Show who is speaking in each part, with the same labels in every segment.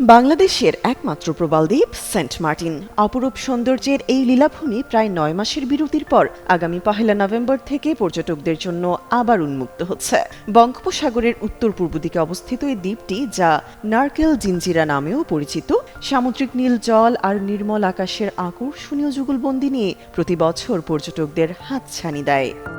Speaker 1: বাংলাদেশের একমাত্র প্রবাল দ্বীপ, সেন্ট মার্টিন। অপরূপ সৌন্দর্যের এই লীলাভূমি প্রায় নয় মাসের বিরতির পর আগামী পহেলা নভেম্বর থেকে পর্যটকদের জন্য আবার উন্মুক্ত হচ্ছে। বঙ্গোপসাগরের উত্তর পূর্ব দিকে অবস্থিত এই দ্বীপটি, যা নারকেল জিঞ্জিরা নামেও পরিচিত, সামুদ্রিক নীল জল আর নির্মল আকাশের আকর্ষণীয় যুগলবন্দি নিয়ে প্রতি বছর পর্যটকদের হাতছানি দেয়।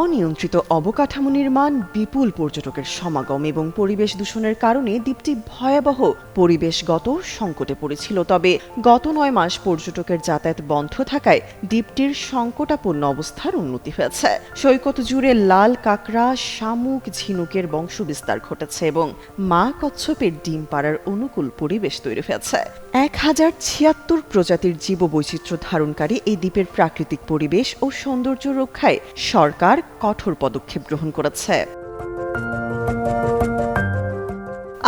Speaker 1: অনিয়ন্ত্রিত অবকাঠামো নির্মাণ বিপুল পর্যটকের সমাগম এবং পরিবেশ দূষণের কারণে দ্বীপটি ভয়াবহ পরিবেশগত সংকটে পড়েছিল। তবে গত নয় মাস পর্যটকের যাতায়াত বন্ধ থাকায় দ্বীপটির সংকটাপন্ন অবস্থার উন্নতি হয়েছে। সৈকত জুড়ে লাল কাঁকড়া, শামুক, ঝিনুকের বংশবিস্তার ঘটেছে এবং মা কচ্ছপের ডিম পাড়ার অনুকূল পরিবেশ তৈরি হয়েছে। এক হাজার ছিয়াত্তর প্রজাতির জীববৈচিত্র্য ধারণকারী এই দ্বীপের প্রাকৃতিক পরিবেশ ও সৌন্দর্য রক্ষায় সরকার কঠোর পদক্ষেপ গ্রহণ করেছে।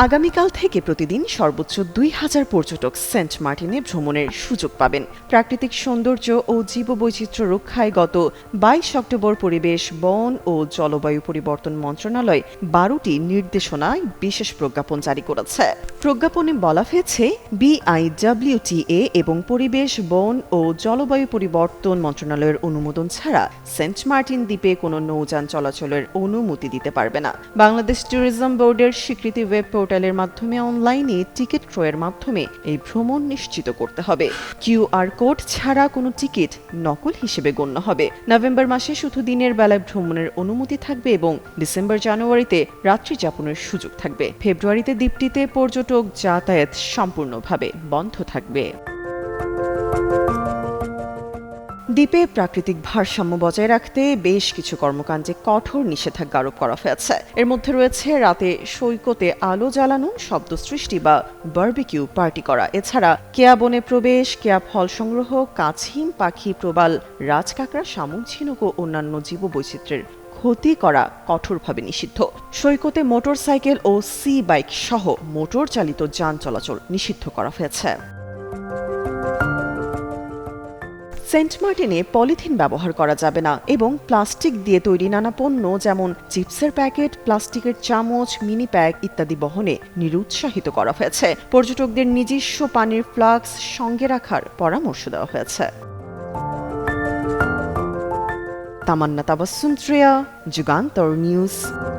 Speaker 1: আগামীকাল থেকে প্রতিদিন সর্বোচ্চ দুই হাজার পর্যটক সেন্ট মার্টিনে ভ্রমণের সুযোগ পাবেন। প্রাকৃতিক সৌন্দর্য ও জীববৈচিত্র্য রক্ষায় গত বাইশ অক্টোবর পরিবেশ, বন ও জলবায়ু পরিবর্তন মন্ত্রণালয় বারোটি নির্দেশনায় বিশেষ প্রজ্ঞাপন জারি করেছে। প্রজ্ঞাপনে বলা হয়েছে, বিআইডব্লিউটিএ এবং পরিবেশ, বন ও জলবায়ু পরিবর্তন মন্ত্রণালয়ের অনুমোদন ছাড়া সেন্ট মার্টিন দ্বীপে কোনো নৌযান চলাচলের অনুমতি দিতে পারবে না। বাংলাদেশ ট্যুরিজম বোর্ডের স্বীকৃতি ওয়েব পোর্টালের মাধ্যমে, অনলাইনে টিকিট ক্রয়ের মাধ্যমে এই ভ্রমণ নিশ্চিত করতে হবে। কিউআর কোড ছাড়া কোনো টিকিট নকল হিসেবে গণ্য হবে। নভেম্বর মাসে শুধু দিনের বেলায় ভ্রমণের অনুমতি থাকবে এবং ডিসেম্বর জানুয়ারিতে রাত্রি যাপনের সুযোগ থাকবে। ফেব্রুয়ারিতে দ্বীপটিতে পর্যটক যাতায়াত সম্পূর্ণভাবে বন্ধ থাকবে। দ্বীপে প্রাকৃতিক ভারসাম্য বজায় রাখতে বেশ কিছু কর্মকাণ্ডে কঠোর নিষেধাজ্ঞা আরোপ করা হয়েছে। এর মধ্যে রয়েছে রাতে সৈকতে আলো জ্বালানো, শব্দ সৃষ্টি বা বার্বিকিউ পার্টি করা। এছাড়া কেয়া বনে প্রবেশ, কেয়া ফল সংগ্রহ কাছিম পাখি প্রবাল রাজকাকড়া শামুক, ঝিনুক ও অন্যান্য জীববৈচিত্র্যের ক্ষতি করা কঠোরভাবে নিষিদ্ধ। সৈকতে মোটরসাইকেল ও সি বাইক সহ মোটর চালিত যান চলাচল নিষিদ্ধ করা হয়েছে। সেন্ট মার্টিনে পলিথিন ব্যবহার করা যাবে না এবং প্লাস্টিক দিয়ে তৈরি নানা পণ্য যেমন চিপসের প্যাকেট, প্লাস্টিকের চামচ, মিনি প্যাক ইত্যাদি বহনে নিরুৎসাহিত করা হয়েছে। পর্যটকদের নিজস্ব পানির ফ্লাক্স সঙ্গে রাখার পরামর্শ দেওয়া হয়েছে। তামান্না তাবাসুম যুগান্তর নিউজ।